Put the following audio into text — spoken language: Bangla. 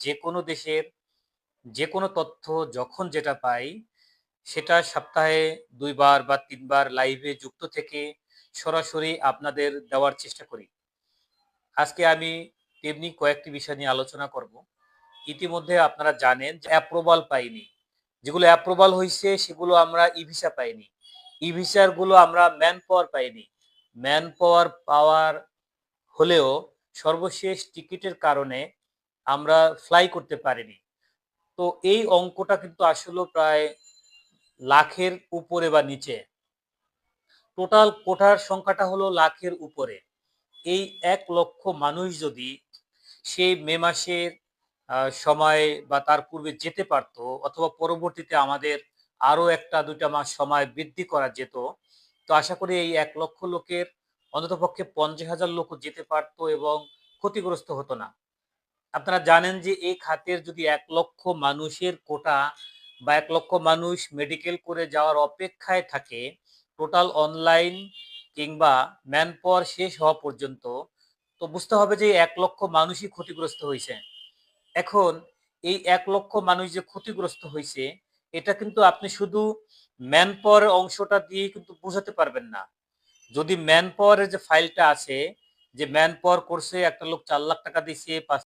যে কোনো দেশের যে কোনো তথ্য যখন যেটা পাই, সেটা সপ্তাহে দুইবার বা তিনবার লাইভে যুক্ত থেকে সরাসরি আপনাদের দেওয়ার চেষ্টা করি। আজকে আমি তেমনি কয়েকটি বিষয় নিয়ে আলোচনা করব। ইতিমধ্যে আপনারা জানেন যে অ্যাপ্রুভাল পাইনি। যেগুলো অ্যাপ্রুভাল হয়েছে সেগুলো আমরা ই ভিসা পাইনি। ই ভিসারগুলো আমরা ম্যান পাওয়ার পাইনি। ম্যান পাওয়ার পাওয়ার হলেও সর্বশেষ টিকিটের কারণে আমরা ফ্লাই করতে পারিনি। তো এই অঙ্কটা কিন্তু আসলে প্রায় লাখের উপরে বা নিচে। টোটাল কোটার সংখ্যাটা হলো লাখের উপরে। এই এক লক্ষ মানুষ যদি সেই মে মাসের সময় বা তার পূর্বে যেতে পারতো অথবা পরবর্তীতে আমাদের আরও একটা দুটা মাস সময় বৃদ্ধি করা যেত, তো আশা করি এই এক লক্ষ লোকের অন্ততপক্ষে পঞ্চাশ হাজার লোক যেতে পারতো এবং ক্ষতিগ্রস্ত হতো না। আপনারা জানেন যে এই খাতের যদি এক লক্ষ মানুষের কোটা বা এক লক্ষ মানুষ মেডিকেল করে যাওয়ার অপেক্ষায় থাকে টোটাল অনলাইন কিংবা ম্যান পাওয়ার শেষ হওয়া পর্যন্ত, তো বুঝতে হবে যে এক লক্ষ মানুষই ক্ষতিগ্রস্ত হয়েছে। এখন এই এক লক্ষ মানুষ যে ক্ষতিগ্রস্ত হয়েছে, এটা কিন্তু আপনি শুধু ম্যান পাওয়ারের অংশটা দিয়ে কিন্তু বোঝাতে পারবেন না। যদি ম্যান পাওয়ারের যে ফাইলটা আছে, যে ম্যান পাওয়ার করছে একটা লোক চার লাখ টাকা দিছে পাঁচ